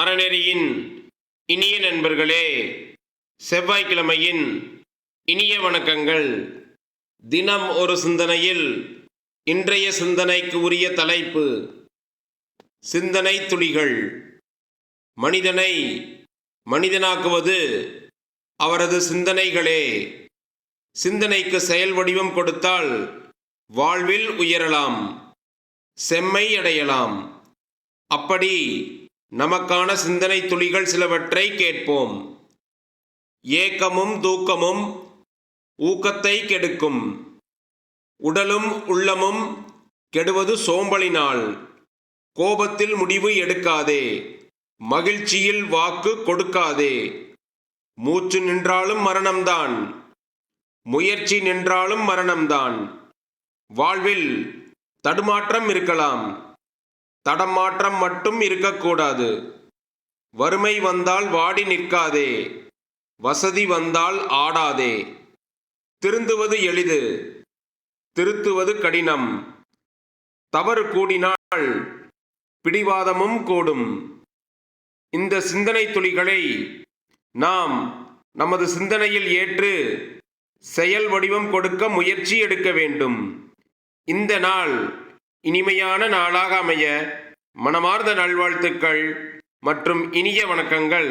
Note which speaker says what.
Speaker 1: அறநெறியின் இனிய நண்பர்களே செவ்வாய்க்கிழமையின் இனிய வணக்கங்கள். தினம் ஒரு சிந்தனையில் இன்றைய சிந்தனைக்கு உரிய தலைப்பு சிந்தனை துளிகள். மனிதனை மனிதனாக்குவது அவரது சிந்தனைகளே. சிந்தனைக்கு செயல் வடிவம் கொடுத்தால் வாழ்வில் உயரலாம் செம்மை அடையலாம். அப்படி நமக்கான சிந்தனை துளிகள் சிலவற்றை கேட்போம். ஏக்கமும் தூக்கமும் ஊக்கத்தை கெடுக்கும். உடலும் உள்ளமும் கெடுவது சோம்பலினால். கோபத்தில் முடிவு எடுக்காதே. மகிழ்ச்சியில் வாக்கு கொடுக்காதே. மூச்சு நின்றாலும் மரணம்தான். முயற்சி நின்றாலும் மரணம்தான். வாழ்வில் தடுமாற்றம் இருக்கலாம். தடமாற்றம் மட்டும் இருக்கக்கூடாது. வறுமை வந்தால் வாடி நிற்காதே. வசதி வந்தால் ஆடாதே. திருந்துவது எளிது. திருத்துவது கடினம். தவறு கூடினால் பிடிவாதமும் கூடும். இந்த சிந்தனை துளிகளை நாம் நமது சிந்தனையில் ஏற்று செயல் வடிவம் கொடுக்க முயற்சி எடுக்க வேண்டும். இந்த நாள் இனிமையான நாளாக அமைய மனமார்ந்த நல்வாழ்த்துக்கள் மற்றும் இனிய வணக்கங்கள்.